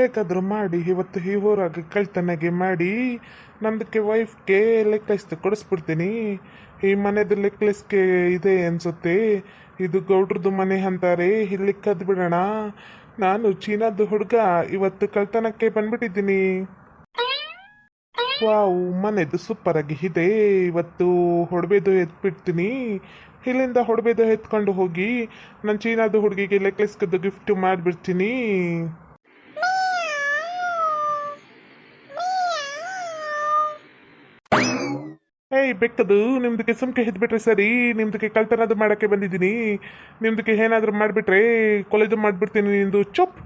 ಹೇಗಾದರೂ ಮಾಡಿ, ಇವತ್ತು ಈ ಊರಾಗ ಕಳ್ತನಾಗಿ ಮಾಡಿ, ನಂದಕ್ಕೆ ವೈಫ್ಗೆ ನೆಕ್ಲೆಸ್ ಕೊಡಿಸ್ಬಿಡ್ತೀನಿ. ಈ ಮನೆದು ನೆಕ್ಲೆಸ್ಗೆ ಇದೆ ಅನ್ಸುತ್ತೆ. ಇದು ಗೌಡ್ರದ್ದು ಮನೆ ಅಂತಾರೆ. ಇಲ್ಲಿ ಕದ್ದು ಬಿಡೋಣ ನಾನು ಚೀನಾದ ಹುಡುಗ, ಇವತ್ತು ಕಳ್ತನಕ್ಕೆ ಬಂದ್ಬಿಟ್ಟಿದ್ದೀನಿ. ವಾವ್, ಮನೆದು ಸೂಪರ್ ಆಗಿ ಇದೆ. ಇವತ್ತು ಹೊಡಬೇದು ಎತ್ಬಿಡ್ತೀನಿ. ಇಲ್ಲಿಂದ ಹೊಡಬೇದು ಎತ್ಕೊಂಡು ಹೋಗಿ, ನಾನು ಚೀನಾದ ಹುಡುಗಿಗೆ ನೆಕ್ಲೆಸ್ ಕದ್ದು ಗಿಫ್ಟ್ ಮಾಡಿಬಿಡ್ತೀನಿ. ಏಯ್ ಬೆಕ್ಕದು ನಿಮ್ದಕ್ಕೆ ಸುಮ್ಕೆ ಹೆದ್ಬಿಟ್ರೆ ಸರಿ ನಿಮ್ದಕ್ಕೆ ಕಳ್ತನದು ಮಾಡಕ್ಕೆ ಬಂದಿದ್ದೀನಿ. ನಿಮ್ದಕ್ಕೆ ಏನಾದರೂ ಮಾಡಿಬಿಟ್ರೆ ಕೊಲೆದು ಮಾಡಿಬಿಡ್ತೀನಿ ನಿಂದು. ಚುಪ್.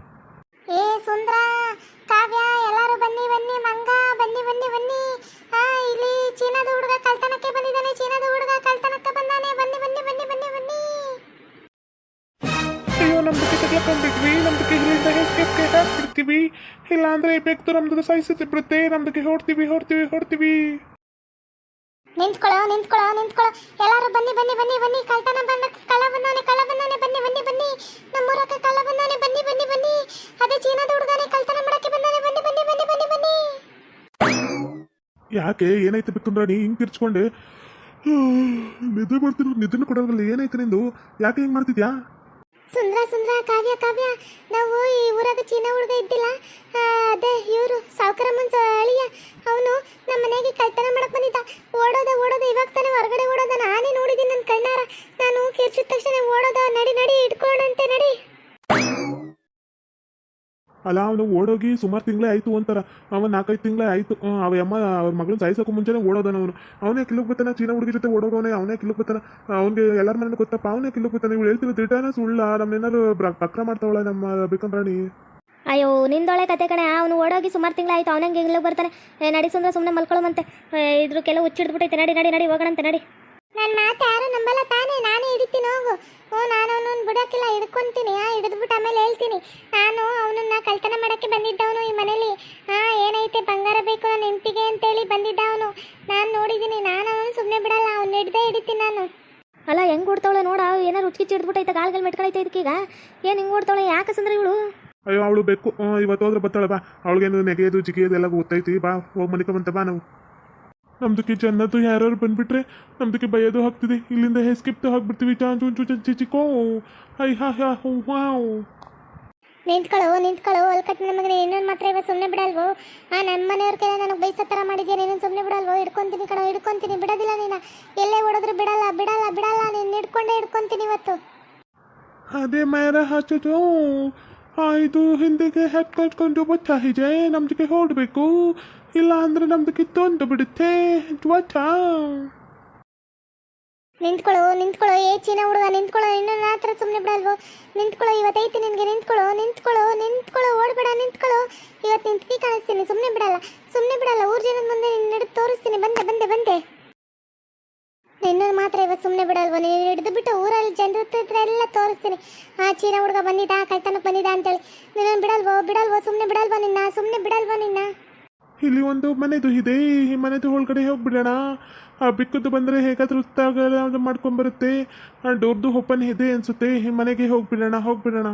ಏ ಸುಂದ್ರ ಕಾವ್ಯ ಎಲ್ಲರೂ ಬನ್ನಿ ಬನ್ನಿ ಮಂಗ ಬನ್ನಿ ಬನ್ನಿ ಬನ್ನಿ. ಆ ಇಲ್ಲಿ ಚೀನಾದ ಹುಡುಗ ಕಳ್ತನಕ್ಕೆ ಬಂದಿದ್ದಾನೆ ಚೀನಾದ ಹುಡುಗ ಕಳ್ತನಕ್ಕೆ ಬಂದಾನೆ. ಬನ್ನಿ ಬನ್ನಿ ಬನ್ನಿ ಬನ್ನಿ ಬನ್ನಿ. ಅಯ್ಯೋ ನಮ್ದಕ್ಕೆ ತಗ್ಲಕೊಂಡ್ಬಿಟ್ವಿ ನಮ್ದಕ್ಕೆ ಇಲ್ಲಿಂದ ಹೆಸ್ಕೆಪ್ಗೆ ಹಾಕ್ಬಿಡ್ತೀವಿ. ಇಲ್ಲಾಂದ್ರೆ ಬೆಕ್ತು ನಮ್ದು ಸಹಿಸುತ್ತಿ ಬಿಡುತ್ತೆ ನಮ್ದಕ್ಕೆ ಹೊಡ್ತೀವಿ ಹೊಡ್ತೀವಿ ಹೊಡ್ತೀವಿ ನಿಂತ್ಕೊಳ್ಳೋ ನಿಂತ್ಕೊಳ್ಳೋ ನಿಂತ್ಕೊಳ್ಳೋ. ಎಲ್ಲರೂ ಬನ್ನಿ ಬನ್ನಿ ಬನ್ನಿ ಬನ್ನಿ. ಕಳ್ತನ ಬಂದ ಕಳ್ಳ ಬಂದಾನೆ ಕಳ್ಳ ಬಂದಾನೆ ಬನ್ನಿ ಬನ್ನಿ ಬನ್ನಿ. ನಮ್ಮೂರಕ್ಕ ಕಳ್ಳ ಬಂದಾನೆ ಬನ್ನಿ ಬನ್ನಿ ಬನ್ನಿ. ಅದೇ ಚೀನಾದ ಹುಡುಗನೇ ಕಳ್ತನ ಮಾಡಕ್ಕೆ ಬಂದಾನೆ ಬನ್ನಿ ಬನ್ನಿ ಬನ್ನಿ ಬನ್ನಿ ಬನ್ನಿ. ಯಾಕೆ? ಏನಾಯ್ತು ನೀ ಹಿಂಗೆ ತಿರ್ಚ್ಕೊಂಡೆ ನಿದ್ದೆ ಮಾಡ್ತಿದ್ರು ನಿದ್ದೆನೂ ಕೊಡೋದ್ರಲ್ಲಿ ಏನಾಯ್ತು ನಿಂದು? ಯಾಕೆ ಹಿಂಗ್ ಮಾಡ್ತಿದ್ಯಾ? ಸುಂದ್ರ ಸುಂದ್ರ, ಕಾವ್ಯ ಕಾವ್ಯ. ನಾವು ಈ ಊರಾಗ ಚೀನಾ ಹುಡುಗ ಇದ್ದಿಲ್ಲ. ಅದೇ ಇವರು ಸಾವುಕಾರ ಮುಂಚ ಅವನು ನಮ್ಮ ಮನೆಗೆ ಕಳ್ತನ ಮಾಡಕ್ ಬಂದಿದ್ದ. ಓಡೋದ ಓಡೋದ, ಇವಾಗ ತಾನೇ ಹೊರಗಡೆ ಓಡೋದ. ನಾನೇ ನೋಡಿದ್ದೀನಿ ನನ್ನ ಕಣ್ಣಾರ. ನಾನು ಕಿರ್ಚಿದ ತಕ್ಷಣ ಓಡೋದ, ನಡಿ ನಡಿ, ಇಟ್ಕೊಂಡಂತೆ, ನಡಿ. ಅಲ್ಲ, ಅವನು ಓಡೋಗಿ ಸುಮಾರು ತಿಂಗಳೇ ಆಯ್ತು ಅಂತಾರ. ಅವನು ನಾಲ್ಕೈದು ತಿಂಗಳೇ ಆಯ್ತು. ಅವ ಅಮ್ಮ ಅವ್ರ ಮಗಳನ್ನ ಸಾಯಿಸೋಕೆ ಮುಂಚೆನೇ ಓಡೋದನ ಅವನು. ಅವನೇ ಕಿಲುಕ್ ಬರ್ತಾನೆ ಚೀನಾ ಹುಡುಗಿ ಜೊತೆ ಓಡೋಗವನೇ ಅವನೇ ಕಿಲುಕ್ ಬರ್ತಾನೆ ಅವ್ನಿಗೆ ಎಲ್ಲರ ಮನೇಲಿ ಗೊತ್ತಪ್ಪ, ಅವನೇ ಕಿಲುಕ್ ಬರ್ತಾನೆ ಇವಳು ಹೇಳ್ತಿರೋ ದಿಟಾನ ಸುಳ್ಳ ನಮ್ಮನ್ನೇನಾರು ಪಕ್ರ ಮಾಡ್ತಾವಳ ನಮ್ಮ ಬೇಕಂದ್ರಾಣಿ ಅಯ್ಯೋ ನಿಂದೊಳೆ ಕತೆ ಕಣೆ. ಅವನು ಓಡೋಗಿ ಸುಮಾರು ತಿಂಗಳಾಯ್ತು ಅವನಂಗೆ ಇಲ್ಲಿಗೆ ಬರ್ತಾನೆ. ನಡಿ ಸುಮ್ಮನೆ ಸುಮ್ಮನೆ ಇದ್ರು ಇದ್ರ ಕೆಲವು ಹುಚ್ಚಿಡ್ಬಿಟ್ಟೈತೆ ನಡಿ ನಡಿ ನಡಿ, ಹೋಗೋಣಂತೆ, ನಡಿ. ನನ್ನ ಮಾತು ಯಾರು ನಂಬಲ್ಲ ತಾನೇ ನಾನೇ ಹಿಡಿತೀನಿ ಹೋಗು. ಓ ನಾನು ಅವನನ್ನ ಬಿಡೋಕ್ಕಿಲ್ಲ ಹಿಡ್ಕೊಂತೀನಿ. ಆ ಹಿಡಿದ್ಬಿಟ್ಟು ಆಮೇಲೆ ಹೇಳ್ತೀನಿ. ನಾನು ಅವನನ್ನ ಕಳ್ತನ ಮಾಡಕ್ಕೆ ಬಂದಿದ್ದವನು ಈ ಮನೇಲಿ. ಹಾ ಏನೈತೆ ಬಂಗಾರ ಬೇಕು ನನ್ನ ಹೆಂಡತಿಗೆ ಅಂತೇಳಿ ಬಂದಿದ್ದ ಅವನು ನಾನು ನೋಡಿದ್ದೀನಿ ನಾನು ಅವನು ಸುಮ್ಮನೆ ಬಿಡಲ್ಲ ಅವ್ನು ಹಿಡ್ದೇ ಹಿಡಿತೀನಿ ನಾನು. ಅಲ್ಲ ಹೆಂಗೆ ಓಡ್ತಾವಳೆ ನೋಡ ಏನಾರು ಹುಚ್ಕಿ ಚಿಡ್ಬಿಟ್ಟೈತೆ ಗಾಲ್ಗಳು ಮೆಟ್ಕೊಳೈತೆ ಇದಕ್ಕೀಗ ಏನು ಹಿಂಗೆ ಓಡ್ತಾವಳೆ ಯಾಕೆ ಸಂದ್ರೆ ಇವಳು? ಅಯ್ಯೋ ಅವಳು ಬೇಕು ಇವತ್ತು ಹೋದ್ರೆ ಬರ್ತಾಳೆ ಬಾ. ಅವಳಿಗೇನು ನೆಗೆಯೋದು ಜಿಗಿಯೋದು ಎಲ್ಲ ಗೊತ್ತೈತಿ. ಬಾ ಹೋಗಿ ಮನಿಕೊಂಬಂತ ಬಾ ನಾವು. ನಮ್ದಕ್ಕೆ ಜನ್ನದ್ದು ಯಾರು ಬಂದ್ಬಿಟ್ರೆ ನಮ್ದಕ್ಕೆ ಬೈಯೋದು ಹಾಕ್ತಿದೆ ಇಲ್ಲಿಂದ ಹೆಸ್ಕಿಪ್ತು ಹಾಕ್ಬಿಡ್ತೀವಿ ಚಾಂಚು ಚು ಚಿಚಿಕೋ ಹೈ ಹಾ ಹಾ ಹೂ ವಾವ್. ನಿಂತ್ಕೊಳ್ಳೋ ನಿಂತ್ಕೊಳ್ಳೋ ಅಲ್ಕಟ್ಟಿನ ಮಗನೇ ಇನ್ನೊಂದು ಮಾತ್ರ ಇವಾಗ ಸುಮ್ಮನೆ ಬಿಡಲ್ವೋ? ಆ ನನ್ನ ಮನೆಯವ್ರ ಕೈಲಿ ನನಗೆ ಬೈಸೋ ಥರ ಮಾಡಿದ್ಯಾ ನೀನು? ಸುಮ್ಮನೆ ಬಿಡಲ್ವೋ? ಹಿಡ್ಕೊಂತೀನಿ ಕಣೋ ಹಿಡ್ಕೊಂತೀನಿ. ಬಿಡೋದಿಲ್ಲ ನೀನು. ಎಲ್ಲೇ ಹೊಡೆದ್ರು ಬಿಡಲ್ಲ ಬಿಡಲ್ಲ ಬಿಡಲ್ಲ. ನೀನು ಹಿಡ್ಕೊಂಡೇ ಹಿಡ್ಕೊಂತೀನಿ ಇವತ್ತು. ಅದೇ ಮಾಯರ ಹಚ್ಚದು ಇದು ಹಿಂದಿಗೆ ಕಟ್ಕೊಂಡು ಬಚ್ಚಾಹಿಜೆ ನಮ್ದಕ್ಕೆ ಹೊರಡ್ಬೇಕು ಇಲ್ಲ ಅಂದ್ರೆ ನಮ್ದಕ್ಕೆ ತೊಂದು ಬಿಡುತ್ತೆ. ಜ್ವಚ ನಿಂತ್ಕೊಳ್ಳೋ ನಿಂತ್ಕೊಳ್ಳೋ, ಏ ಚೀನ ಹುಡುಗ, ನಿಂತ್ಕೊಳ್ಳೋ, ಇನ್ನೊಂದು ಹತ್ರ ಸುಮ್ಮನೆ ಬಿಡಲ್ವೋ. ನಿಂತ್ಕೊಳ್ಳೋ, ಇವತ್ತೈತಿ ನಿನಗೆ, ನಿಂತ್ಕೊಳ್ಳೋ ನಿಂತ್ಕೊಳ್ಳೋ ನಿಂತ್ಕೊಳ್ಳೋ, ಓಡಬೇಡ, ನಿಂತ್ಕೊಳ್ಳೋ. ಇವತ್ತು ನಿಂತ್ಕಿ ಕಾಣಿಸ್ತೀನಿ ಸುಮ್ಮನೆ ಬಿಡಲ್ಲ ಸುಮ್ಮನೆ ಬಿಡಲ್ಲ. ಊರ್ ಜನದ ಮುಂದೆ ನಿನ್ನ ತೋರಿಸ್ತೀನಿ. ಬಂದೆ ಬಂದೆ ಬಂದೆ. ಇನ್ನೊಂದು ಮಾತ್ರ ಇವತ್ತು ಸುಮ್ಮನೆ ಬಿಡಲ್ವ? ನೀನು ಹಿಡಿದು ಬಿಟ್ಟು ಊರಲ್ಲಿ ಜನರ ಹತ್ರ ಎಲ್ಲ ತೋರಿಸ್ತೀನಿ. ಆ ಚೀನಾ ಹುಡುಗ ಬಂದಿದ್ದ ಕಳ್ತನಕ್ಕೆ ಬಂದಿದ್ದ ಅಂತೇಳಿ. ನೀನು ಬಿಡಲ್ವೋ? ಬಿಡಲ್ವೋ? ಸುಮ್ಮನೆ ಬಿಡಲ್ವ ನಿನ್ನ? ಸುಮ್ಮನೆ ಬಿಡಲ್ವ ನಿನ್ನ? ಇಲ್ಲಿ ಒಂದು ಮನೆದು ಇದೆ. ಈ ಮನೆದು ಒಳಗಡೆ ಹೋಗ್ಬಿಡೋಣ. ಆ ಬಿಕ್ಕದ್ದು ಬಂದರೆ ಹೇಗಾದ್ರೂ ಉತ್ತಾಗ ಮಾಡ್ಕೊಂಬರುತ್ತೆ. ಆ ಡೋರ್ದು ಓಪನ್ ಇದೆ ಅನ್ಸುತ್ತೆ. ಈ ಮನೆಗೆ ಹೋಗ್ಬಿಡೋಣ ಹೋಗ್ಬಿಡೋಣ.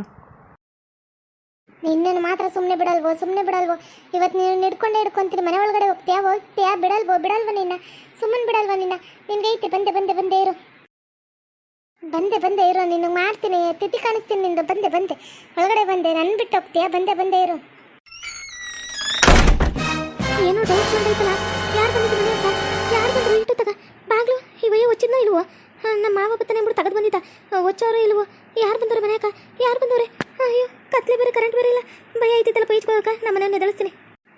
ನಿನ್ನನ್ನು ಮಾತ್ರ ಸುಮ್ಮನೆ ಬಿಡಲ್ವೋ ಸುಮ್ಮನೆ ಬಿಡಲ್ವೋ? ಇವತ್ತು ನೀನು ಹಿಡ್ಕೊಂಡೇ ಹಿಡ್ಕೊಂತೀನಿ ಮನೆ ಒಳಗಡೆ ಹೋಗ್ತೀಯಾ ಹೋಗ್ತೀಯಾ? ಬಿಡಲ್ವೋ, ಬಿಡಲ್ವ ನಿನ್ನ? ಸುಮ್ಮನೆ ಬಿಡಲ್ವ ನಿನ್ನ? ನಿನ್ಗೆ ಐತೆ, ಬಂದೆ ಬಂದೆ ಬಂದೆ ಇರು. ಬಂದೆ ಬಂದೆ ಇರು, ನಿನ್ನ ಮಾಡ್ತೀನಿ, ತಿಥಿ ಕಾಣಿಸ್ತೀನಿ ನಿಂದು. ಬಂದೆ ಬಂದೆ. ಒಳಗಡೆ ಬಂದೆ ನನ್ನ ಬಿಟ್ಟು ಹೋಗ್ತೀಯಾ? ಬಂದೆ ಬಂದೆ ಇರು. ಏನೋ ಡೌಟ್ ಬಂದೈತಲ್ಲ ಯಾರು ಬಂದಿದ್ರು ಅಂತ? ಯಾರು ಬಂದ್ರು ಇಟ್ಟು ತಗ ಬಾಗ್ಲು ಇವಯ್ಯ ಒಚ್ಚಿದ್ನೋ ಇಲ್ವೋ? ನಮ್ಮ ಮಾವ ಬತ್ತನೆ ಬಿಡು ತೆಗೆದು ಬಂದಿದ್ದ. ಒಚ್ಚೋರು ಇಲ್ವೋ? ಯಾರು ಬಂದವ್ರೆ ಮನೆಯಕ್ಕ? ಯಾರು ಬಂದವ್ರೆ? ಅಯ್ಯೋ. ಕತ್ಲೆ ಬೇರೆ ಕರೆಂಟ್ ಬೇರೆ ಇಲ್ಲ. ಭಯ ಐತಿತ್ತಲ್ಲ ಪೈಚ್ಕೋಕ ನಮ್ಮ ಮನೆಯವ್ನ ಎದಳಿಸ್ತೀನಿ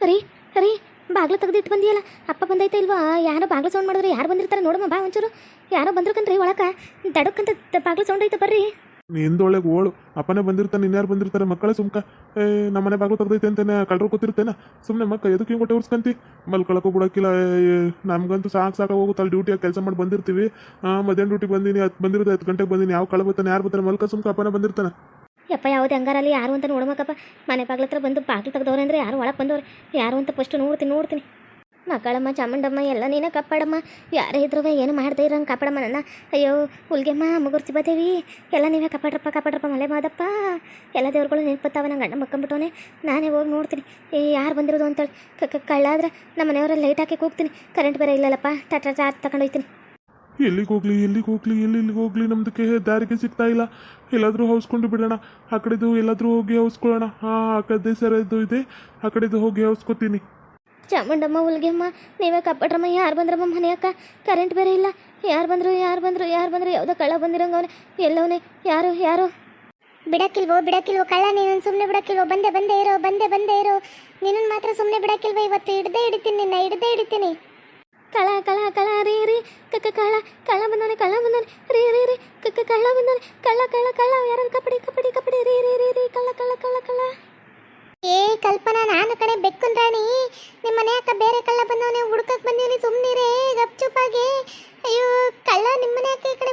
ರೀ ರೀ, ಬಾಗ್ಲು ತೆಗೆದಿಟ್ಟು ಬಂದಿಯಲ್ಲ. ಅಪ್ಪ ಬಂದೈತೆ ಇಲ್ವಾ? ಯಾರೋ ಬಾಗ್ಲು ಸೌಂಡ್ ಮಾಡಿದ್ರೆ. ಯಾರು ಬಂದಿರ್ತಾರೆ ನೋಡಮ್ಮ, ಬಾ ಒಂಚೂರು. ಯಾರೋ ಬಂದ್ರು ಕಣ್ರಿ ಒಳಕ. ದಡಕ್ಕಂತ ಬಾಗ್ಲು ಸೌಂಡ್ ಐತೆ ಬರ್ರಿ. ನಿಂದೊಳಗೆ ಓಳು. ಅಪ್ಪನೇ ಬಂದಿರ್ತಾನೆ, ಇನ್ಯಾರು ಬಂದಿರ್ತಾರೆ? ಮಕ್ಕಳೇ ಸುಮ್ಕ. ಏ ನಮ್ಮನೆ ಬಾಗಿಲು ತೆಗ್ದೈತೆ ಅಂತಾನೆ ಕಳ್ರು ಕೂತಿರ್ತೇನ? ಸುಮ್ಮನೆ ಮಕ್ಕ ಎದಕ್ಕೆ ಹಿಂಗೆ ಕೊಟ್ಟು ಉರ್ಸ್ಕಂತಿ? ಮಲ್ಕೊಳಕ್ಕೂ ಬಿಡೋಕ್ಕಿಲ್ಲ. ನಮ್ಗಂತೂ ಸಾಕು ಸಾಕು ಹೋಗುತ್ತೆ. ಅಲ್ಲಿ ಡ್ಯೂಟಿಯಾಗಿ ಕೆಲಸ ಮಾಡಿ ಬಂದಿರ್ತೀವಿ. ಮಧ್ಯಾಹ್ನ ಡ್ಯೂಟಿ ಬಂದೀನಿ, ಹತ್ತು ಬಂದಿರೋದು, ಹತ್ತು ಗಂಟೆಗೆ ಬಂದೀನಿ. ಯಾವ ಕಳ ಬರ್ತಾನೆ, ಯಾರು ಬರ್ತಾನೆ? ಮಲ್ಕ ಸುಮ್ಕ, ಅಪ್ಪನೇ ಬಂದಿರ್ತಾನೆ. ಯಪ್ಪ, ಯಾವುದೇ ಹಂಗಾರಲ್ಲಿ ಯಾರು ಅಂತ ನೋಡ್ಬೇಕಪ್ಪ ಮನೆ ಬಾಗ್ಲ ಹತ್ರ ಬಂದು ಬಾಗ್ಲು ತೆಗ್ದವ್ರೆ ಅಂದರೆ ಯಾರು ಒಳಗೆ ಬಂದವ್ರೆ? ಯಾರು ಅಂತ ಫಸ್ಟ್ ನೋಡ್ತೀನಿ ನೋಡ್ತೀನಿ. ಮಕ್ಕಳಮ್ಮ ಚಾಮುಂಡಮ್ಮ, ಎಲ್ಲ ನೀನೇ ಕಾಪಾಡಮ್ಮ. ಯಾರೇ ಇದ್ರೂ ಏನು ಮಾಡದೇ ಇರೋಂಗೆ ಕಾಪಾಡಮ್ಮ ನನ್ನ. ಅಯ್ಯೋ, ಹುಲ್ಗೆಮ್ಮ ಮುಗುರ್ತಿ ಬದೇವಿ. ಎಲ್ಲ ನೀವೇ ಕಾಪಾಡ್ರಪ್ಪ ಕಾಪಾಡ್ರಪ್ಪ ಮಲೆ ಮಾದಪ್ಪ. ಎಲ್ಲ ದೇವ್ರುಗಳು ನೆನಪತ್ತಾವ ನಂಗೆ ಗಂಡ ಮಕ್ಕಂಬಿಟ್ಟವನೆ. ನಾನೇ ಹೋಗಿ ನೋಡ್ತೀನಿ. ಏ, ಯಾರು ಬಂದಿರೋದು ಅಂತೇಳಿ. ಕ- ಕ- ಕಳ್ಳಾದ್ರೆ ನಮ್ಮ ಮನೆಯವರಲ್ಲಿ ಲೈಟ್ ಹಾಕಿ ಕೂಗ್ತೀನಿ. ಕರೆಂಟ್ ಬೇರೆ ಇಲ್ಲಲ್ಲಪ್ಪ. ಟಾಟಾ ಚಾರ್ಜ್ ತಗೊಂಡು ಹೋಗ್ತೀನಿ. ಎಲ್ಲಿಗೆ ಹೋಗ್ಲಿ ಎಲ್ಲಿಗೆ ಹೋಗ್ಲಿ ಎಲ್ಲಿ ಎಲ್ಲಿಗೆ ಹೋಗ್ಲಿ ನಮ್ದಕ್ಕೆ ದಾರಿಗೆ ಸಿಗ್ತಾ ಇಲ್ಲ. ಎಲ್ಲಾದರೂ ಹೌಸ್ಕೊಂಡು ಬಿಡೋಣ. ಆ ಕಡೆದು ಎಲ್ಲಾದರೂ ಹೋಗಿ ಹೌಸ್ಕೊಳ್ಳೋಣ. ಹಾಂ ಆ ಕಡೆ ಸರದ್ದು ಇದೆ ಆ ಕಡೆದು ಹೋಗಿ ಹೌಸ್ಕೊತೀನಿ. ಚಾಮುಂಡಮ್ಮ, ಹುಲ್ಗೆಮ್ಮ, ನೀವೇ ಕಾಪಾಡ್ರಮ್ಮ. ಯಾರು ಬಂದ್ರಮ್ಮ ಮನೆಯಕ್ಕ ಕರೆಂಟ್ ಬೇರೆ ಇಲ್ಲ. ಯಾರು ಬಂದರು ಯಾರು ಬಂದರು ಯಾರು ಬಂದರು? ಯಾವುದೋ ಕಳ್ಳ ಬಂದಿರಂಗವನೆ ಎಲ್ಲವನೇ, ಯಾರು ಯಾರು? ಬಿಡಕ್ಕಿಲ್ವೋ ಬಿಡಕ್ಕಿಲ್ವೋ, ಕಳ್ಳ ನೀನು ಸುಮ್ಮನೆ ಬಿಡಕ್ಕಿಲ್ವೋ? ಬಂದೆ ಬಂದೆ ಇರೋ, ಬಂದೆ ಬಂದೆ ಇರೋ. ನಿನ್ನನ್ನು ಮಾತ್ರ ಸುಮ್ಮನೆ ಬಿಡಕ್ಕಿಲ್ವೋ? ಇವತ್ತು ಹಿಡ್ದೇ ಹಿಡಿತೀನಿ, ನಿನ್ನ ಹಿಡ್ದೇ ಹಿಡಿತೀನಿ. ಕಳ ಕಳ ಕಳ, ರೀ ರೀ. ಕಕ್ಕ ಕಳ ಕಳ್ಳ ಬಂದವನೆ ಕಳ್ಳ ಬಂದವನೆ. ರೀ ರೀ ರೀ. ಕಕ್ಕ ಕಳ್ಳ ಬಂದವನೆ. ಕಳ್ಳ ಕಳ್ಳ ಕಳ್ಳ ಯಾರು ಕಪಡಿ ಕಪಡಿ ಕಪಡಿ. ರೀ ರೀ ರೀ ರೀ. ಕಳ್ಳ ಕಳ್ಳ ಕಳ್ಳ ಕಳ್ಳ ಏ, ಕಲ್ಪನಾ, ನಾನು ಕಡೆ ಬೆಕ್ಕುನ್ ರಾಣಿ. ನಿಮ್ಮ ಮನೆ ಅಕ್ಕ ಬೇರೆ ಕಳ್ಳ ಬಂದವನೇ. ಹುಡ್ಕಕ್ ಬಂದಿವನಿ ಸುಮ್ಮನಿರೇ ಗಪ್ಚುಪ್ಪಾಗಿ. ಅಯ್ಯೋ, ಕಳ್ಳ ನಿಮ್ಮ ಮನೆ ಅಕ್ಕ ಈ ಕಡೆ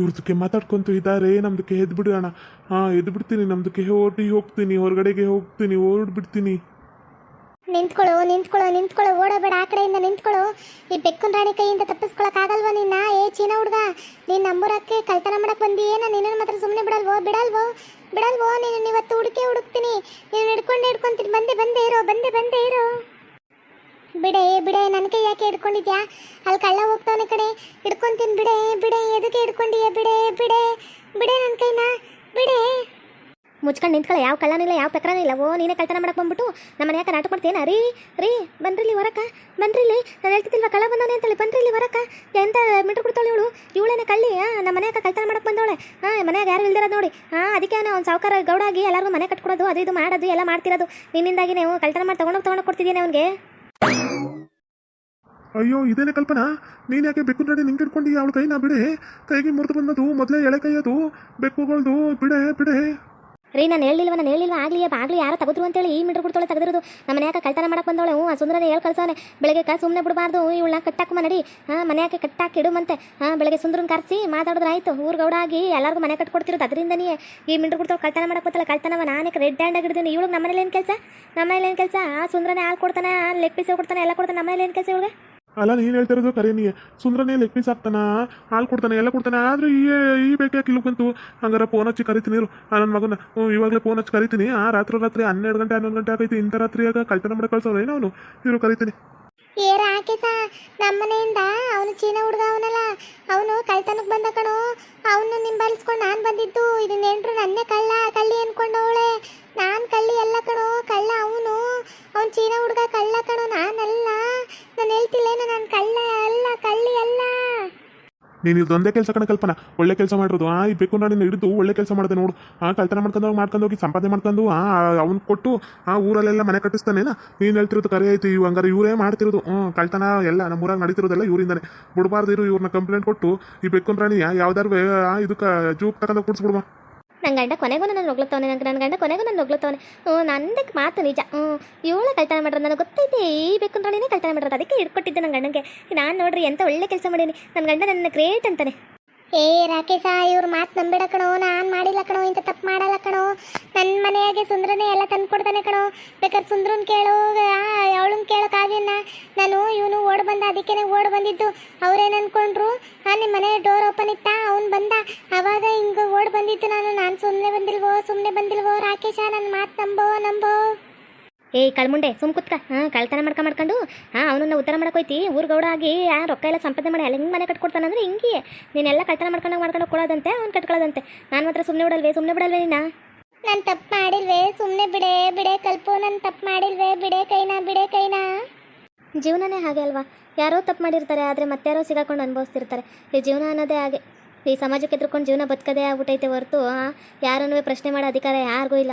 ಇವ್ರದಕ್ಕೆ ಮಾತಾಡ್ಕೊಂತು ಇದ್ದಾರೆ, ನಮ್ದಕ್ಕೆ ಬಿಡೋಣ ಹಾಂ ಎದ್ದು ಬಿಡ್ತೀನಿ ನಮ್ದಕ್ಕೆ ಓಡಿ ಹೋಗ್ತೀನಿ, ಹೊರಗಡೆಗೆ ಹೋಗ್ತೀನಿ ಹೊರಡ್ಬಿಡ್ತೀನಿ ನಿಂತ್ಕೊಳ್ಳೋ ನಿಂತ್ಕೊಳ್ಳೋ ನಿಂತ್ಕೊಳ್ಳೋ, ಓಡಬೇಡ, ಆ ಕಡೆಯಿಂದ ನಿಂತ್ಕೊಳ್ಳೋ. ಈ ಬೆಕ್ಕನ್ ರಾಣಿ ಕೈಯಿಂದ ತಪ್ಪಿಸ್ಕೊಳಕ್ ಆಗಲ್ವಾ ನಿನ್ನ? ಏ, ಚೀನ ಹುಡ್ಗ ನೀನ್ ನಂಬರಕ್ಕೆ ಕಳ್ತನ ಮಾಡಕ್ ಬಂದಿ ಏನ ನಿನ್ನ ಮಾತ್ರ ಸುಮ್ಮನೆ ಬಿಡಲ್ವೋ? ಬಿಡಲ್ವೋ? ಬಿಡಲ್ವೋ? ನೀನು ಇವತ್ತು ಹುಡುಕಿ ಹುಡುಕ್ತೀನಿ. ನೀನು ಹಿಡ್ಕೊಂಡು ಹಿಡ್ಕೊಂತೀನಿ. ಬಂದೆ ಬಂದೆ ಇರೋ, ಬಂದೆ ಬಂದೆ ಇರೋ. ಬಿಡೆ ಬಿಡೆ ನನ್ನ ಕೈ ಯಾಕೆ ಹಿಡ್ಕೊಂಡಿದ್ಯಾ? ಅಲ್ಲಿ ಕಳ್ಳ ಹೋಗ್ತಾನೆ ಕಡೆ ಹಿಡ್ಕೊಂತೀನಿ ಬಿಡೆ ಬಿಡೆ, ಎದಕ್ಕೆ ಹಿಡ್ಕೊಂಡಿಯ ಬಿಡೆ ಬಿಡೆ ಬಿಡೆ ನನ್ನ ಕೈನ, ಬಿಡೆ. ಮುಚ್ಕೊಂಡು ನಿಂತ್ಕೊಳ್ಳ ಯಾವ ಕಳ್ಳನೂ ಇಲ್ಲ, ಯಾವ ಪ್ರಕರಣ ಇಲ್ಲ. ಓ, ನೀನೇ ಕಳ್ತನ ಮಾಡಕ್ಕೆ ಬಂದ್ಬಿಟ್ಟು ನಮ್ಮ ಮನ್ಯಾಗ ನಾಟಕ ಮಾಡ್ತೇನ ರೀ ರೀ ಬನ್ರಿಲಿ ಹೊರಕ ಬನ್ರಿಲಿ ನಾನು ಹೇಳ್ತಿದ್ದಿಲ್ವ, ಕಳ್ಳ ಬಂದವನೇ ಅಂತೇಳಿ ಬನ್ರಿಲಿ ಹೊರಕ. ಎಂತ ಮೀಟ್ರ್ ಕೊಡ್ತಾಳೆ ಇವಳು? ಇವಳೇನೆ ಕಳ್ಳಿ? ನಮ್ಮ ಮನ್ಯಾಗ ಕಳ್ತನ ಮಾಡಕ್ಕೆ ಬಂದವಳೆ? ಹಾಂ ಮನೆಯಾಗ ಯಾರು ಇಲ್ದಿರೋದು ನೋಡಿ. ಹಾಂ ಅದಕ್ಕೆ ನಾನು ಒಂದು ಸಾವುಕಾರ ಗೌಡಾಗಿ ಎಲ್ಲರಿಗೂ ಮನೆ ಕಟ್ಕೊಡೋದು, ಅದು ಇದು ಮಾಡೋದು, ಎಲ್ಲ ಮಾಡ್ತಿರೋದು. ನಿನ್ನಿಂದಾಗಿ ನೀವು ಕಳ್ತನ ಮಾಡಿ ತೊಗೊಂಡೋಗಿ ತೊಗೊಂಡೋಗಿ ಕೊಡ್ತಿದ್ದೀನಿ ಅವನಿಗೆ? ಅಯ್ಯೋ, ಇದೇನೆ ಕಲ್ಪನಾ? ನೀನು ಯಾಕೆ ಬೆಕ್ಕು ನಡಿ ನಿಂಗೆ ಇಟ್ಕೊಂಡು ಅವಳ ಕೈನ ಬಿಡೆ? ಕೈಗೆ ಮುರಿದು ಬಂದದು ಮೊದಲೇ ಎಳೆ ಕೈಯದು. ಬೆಕ್ಕುಗಳ್ದು ಬಿಡೆ ಬಿಡೆ. ರೀ, ನಾನು ಹೇಳಿಲ್ವ ನಾನು ಹೇಳಿಲ್ವ ಆಗಲಿ ಆಗಲಿ, ಯಾರು ತಗದ್ರು ಅಂತೇಳಿ ಈ ಮೀಟ್ರ್ ಕೊಡ್ತಾಳೆ ತೆಗೆದಿರೋದು. ನಮ್ಮ ಯಾಕೆ ಕಳ್ತನ ಮಾಡಕ್ಕೆ ಬಂದವಳೆ? ಹ್ಞೂ ಸುಂದರನೇ ಹೇಳಿ ಕಳ್ಸವನೆ. ಬೆಳಗ್ಗೆ ಕಾ ಸುಮ್ಮನೆ ಬಿಡಬಾರ್ದು. ಇವಳನ್ನ ಕಟ್ಟಾಕುಮ ನಡಿ ಹಾಂ, ಮನ್ಯಾಗ ಕಟ್ಟಾಕಿ ಇಡುಮಂತೆ? ಹಾಂ, ಬೆಳಗ್ಗೆ ಸುಂದರನ ಕರೆಸಿ ಮಾತಾಡಿದ್ರೆ ಆಯಿತು. ಗೌಡಾಗಿ ಎಲ್ಲರಿಗೂ ಮನೆ ಕಟ್ಕೊಡ್ತಿರೋದು ಅದರಿಂದನೇ ಈ ಮೀಟ್ರ್ ಕೊಡ್ತಾಳೆ ಕಳ್ತನ ಮಾಡಕ್ಕೆ ಬತ್ತಲ್ಲ ಕಳ್ತನವ ನಾನೇ ರೆಡ್ ಹ್ಯಾಂಡ್ ಆಗಿಡ್ತೀನಿ ಇವಳಿಗೆ ನಮ್ಮನೇಲಿ ಏನು ಕೆಲಸ? ನಮ್ಮ ಮನೇಲಿ ಏನು ಕೆಲಸ? ಆ ಸುಂದರನೇ ಹಾಲು ಕೊಡ್ತಾನೆ ಲೆಗ್ ಪೀಸ್ ಕೊಡ್ತಾನೆ, ಎಲ್ಲ ಕೊಡ್ತಾನೆ. ನಮ್ಮ ಮನೇಲಿ ಏನು ಕೆಲಸ ಇವಳಿಗೆ? ಅಲ್ಲ, ನೀನು ಹೇಳ್ತಿರೋದು ಕರೆ, ನೀ ಸುಂದ್ರನೇ ಲೆಗ್ ಪೀಸ್ ಹಾಕ್ತಾನ? ಹಾಲು ಕೊಡ್ತಾನೆ, ಎಲ್ಲ ಕೊಡ್ತಾನೆ? ಆದ್ರೆ ಈ ಈ ಬೇಕಾ ಕಿಲು ಬಂತು? ಹಂಗಾರ ಫೋನ್ ಹಚ್ಚಿ ಕರಿತೀನಿ ಇರು. ನನ್ನ ಮಗನ ಇವಾಗಲೇ ಫೋನ್ ಹಚ್ಚಿ ಕರಿತೀನಿ. ಆ, ರಾತ್ರಿ ರಾತ್ರಿ ಹನ್ನೆರಡು ಗಂಟೆ, ಹನ್ನೊಂದು ಗಂಟೆ ಆಗೈತಿ ಇಂಥ ರಾತ್ರಿಯಾಗ ಕಳ್ತನ ಮಾಡಿ ಕಳ್ಸೋರು ಏನೋ ಅವನು? ಇವ್ರು ಕರಿತೀನಿ. ಏ, ರಾಕೇಶ, ನಮ್ಮನೆಯಿಂದ ಅವನು ಚೀನ ಹುಡುಗ ಅವನಲ್ಲ. ಅವನು ಕಳ್ತನಕ್ಕೆ ಬಂದ ಕಣೋ. ಅವನು ನಿಂಬಲಿಸ್ಕೊಂಡು ನಾನು ಬಂದಿದ್ದು. ಇದು ನೆಂಟ್ರು ನನ್ನೇ ಕಳ್ಳ, ಕಳ್ಳಿ ಅನ್ಕೊಂಡವಳೆ. ನಾನು ಕಳ್ಳಿ ಎಲ್ಲ ಕಣೋ, ಕಳ್ಳ ಅವನು. ಅವನು ಚೀನ ಹುಡುಗ ಕಳ್ಳ ಕಣೋ, ನಾನಲ್ಲ. ನಾನು ಹೇಳ್ತಿಲ್ಲೇನು ನಾನು ಕಳ್ಳ, ಅಲ್ಲ, ಕಳ್ಳಿ ಅಲ್ಲ. ನೀನು ಇದೊಂದೇ ಕೆಲಸ ಕಣ ಕಲ್ಪನಾ. ಒಳ್ಳೆ ಕೆಲಸ ಮಾಡಿರೋದು. ಆ ಈ ಬೇಕು ನಾನು ಹಿಡಿದು ಒಳ್ಳೆ ಕೆಲಸ ಮಾಡಿದೆ ನೋಡು. ಆ, ಕಳ್ತನ ಮಾಡ್ಕೊಂಡು ಮಾಡ್ಕೊಂಡು ಹೋಗಿ, ಸಂಪಾದನೆ ಮಾಡ್ಕೊಂಡು, ಆ, ಅವ್ನು ಕೊಟ್ಟು, ಆ, ಊರಲ್ಲೆಲ್ಲ ಮನೆ ಕಟ್ಟಿಸ್ತಾನೇನ ನೀನು ಹೇಳ್ತಿರೋದು ಕರೆ ಆಯ್ತು, ಇವ್ ಹಂಗಾರೆ ಇವರೇ ಮಾಡ್ತಿರೋದು. ಹ್ಞೂ ಕಳ್ತನ ಎಲ್ಲ ನಮ್ಮ ಊರಾಗ ನಡೀತಿರೋದೆಲ್ಲ ಇವರಿಂದಾನೆ. ಬಿಡಬಾರ್ದು ಇರು ಇವ್ರನ್ನ ಕಂಪ್ಲೇಂಟ್ ಕೊಟ್ಟು, ಈ ಬೆಕ್ಕು ರಾಣಿ ಯಾವ್ದಾರು ಇದಕ್ಕೆ ಜೂಪ್ ತಗೊಂಡು ಕುಡಿಸ್ಬಿಡುವ. ನನ್ನ ಗಂಡ ಕೊನೆಗೂ ನನ್ನ ಹೊಗ್ಲತ್ತವನೆ ನಂಗೆ ನನ್ನ ಗಂಡ ಕೊನೆಗೂ ನನ್ನ ಹೊಗ್ಲತ್ತವನೆ ಹ್ಞೂ ನಂದಕ್ಕೆ ಮಾತು ನಿಜ. ಹ್ಞೂ, ಇವಳೆ ಕಳ್ತನ ಮಾಡ್ರೆ ನನಗೆ ಗೊತ್ತೈತೆ, ಈ ಬೇಕಂದ್ರೇ ಕಳ್ತನ ಮಾಡಿರೋದು. ಅದಕ್ಕೆ ಹಿಡ್ಕೊಟ್ಟಿದ್ದೆ ನನ್ನ ಗಂಡಂಗೆ. ನಾನು ನೋಡ್ರಿ ಎಂಥ ಒಳ್ಳೆ ಕೆಲಸ ಮಾಡೀನಿ. ನನ್ನ ಗಂಡ ನನ್ನ ಗ್ರೇಟ್ ಅಂತಾನೆ. ಏ, ರಾಕೇಶ, ಇವ್ರ ಮಾತು ನಂಬಿಡ ಕಣೋ. ನಾನು ಮಾಡಿಲ್ಲ ಕಣೋ ಇಂಥ ತಪ್ಪು ಮಾಡಲ್ಲ ಕಣೋ. ನನ್ನ ಮನೆಯಾಗೆ ಸುಂದ್ರನೇ ಎಲ್ಲ ತಂದು ಕೊಡ್ತಾನೆ ಕಣೋ. ಬೇಕಾದ್ರೆ ಸುಂದ್ರನ್ ಕೇಳೋ ಅವಳನ್ ಕೇಳೋಕ್ಕಾಗಿಲ್ಲ ನಾನು ಇವನು ಓಡ್ ಬಂದ, ಅದಕ್ಕೇನೆ ಓಡ್ ಬಂದಿದ್ದು. ಅವ್ರೇನು ಅನ್ಕೊಂಡ್ರು? ನಿಮ್ಮ ಮನೆ ಡೋರ್ ಓಪನ್ ಇತ್ತಾ? ಅವ್ನು ಬಂದ. ಅವಾಗ ಹಿಂಗೆ ಓಡ್ ಬಂದಿದ್ದು ನಾನು. ನಾನು ಸುಮ್ಮನೆ ಬಂದಿಲ್ವೋ ಸುಮ್ಮನೆ ಬಂದಿಲ್ವೋ, ರಾಕೇಶ ನನ್ನ ಮಾತು ನಂಬೋ ನಂಬೋ. ಏ ಕಳ್ಮುಂಡೆ ಸುಮ್ ಕುತ್ಕ. ಹಾ ಕಳ್ತನ ಮಾಡ್ಕ ಮಾಡ್ಕೊಂಡು ಹಾಂ ಅವನನ್ನ ಉತ್ತರ ಮಾಡೋಕೋಯ್ತಿ ಊರ್ ಗೌಡ ಆಗಿ ಆ ರೊಕ್ಕ ಎಲ್ಲ ಸಂಪಾದನೆ ಮಾಡಿ ಅಲ್ಲಿ ಹಿಂಗೆ ಮನೆ ಕಟ್ಕೊಡ್ತಾನಂದ್ರೆ ಹಿಂಗೆ. ನೀನೆಲ್ಲ ಕಳ್ತನ ಮಾಡ್ಕೊಂಡು ಮಾಡ್ಕೊಂಡು ಕೊಡೋದಂತೆ ಅವ್ನು ಕಟ್ಕೊಳ್ಳೋದಂತೆ ನಾನು ಮಾತ್ರ ಸುಮ್ಮನೆ ಬಿಡಲ್ವೇ ಸುಮ್ಮನೆ ಬಿಡಲ್ವೇ ನೀನು? ನಾನು ತಪ್ಪು ಮಾಡಿಲ್ವೇ ಸುಮ್ಮನೆ ಬಿಡೆ ಬಿಡೆ ಕಲ್ಪು ನಾನು ತಪ್ಪು ಮಾಡಿಲ್ವೇ ಬಿಡೆ ಕೈನಾ ಬಿಡೆ ಕೈನಾ? ಜೀವನನೇ ಹಾಗೆ ಅಲ್ವಾ? ಯಾರೋ ತಪ್ಪು ಮಾಡಿರ್ತಾರೆ ಆದರೆ ಮತ್ತಾರೋ ಸಿಗಾಕೊಂಡು ಅನುಭವಿಸ್ತಿರ್ತಾರೆ. ಈ ಜೀವನ ಅನ್ನೋದೇ ಹಾಗೆ. ಈ ಸಮಾಜಕ್ಕೆ ಎದುರ್ಕೊಂಡು ಜೀವನ ಬದುಕದೇ ಆಗ್ಬಿಟ್ಟೈತೆ ಹೊರತು ಯಾರನ್ನೂ ಪ್ರಶ್ನೆ ಮಾಡೋ ಅಧಿಕಾರ ಯಾರಿಗೂ ಇಲ್ಲ.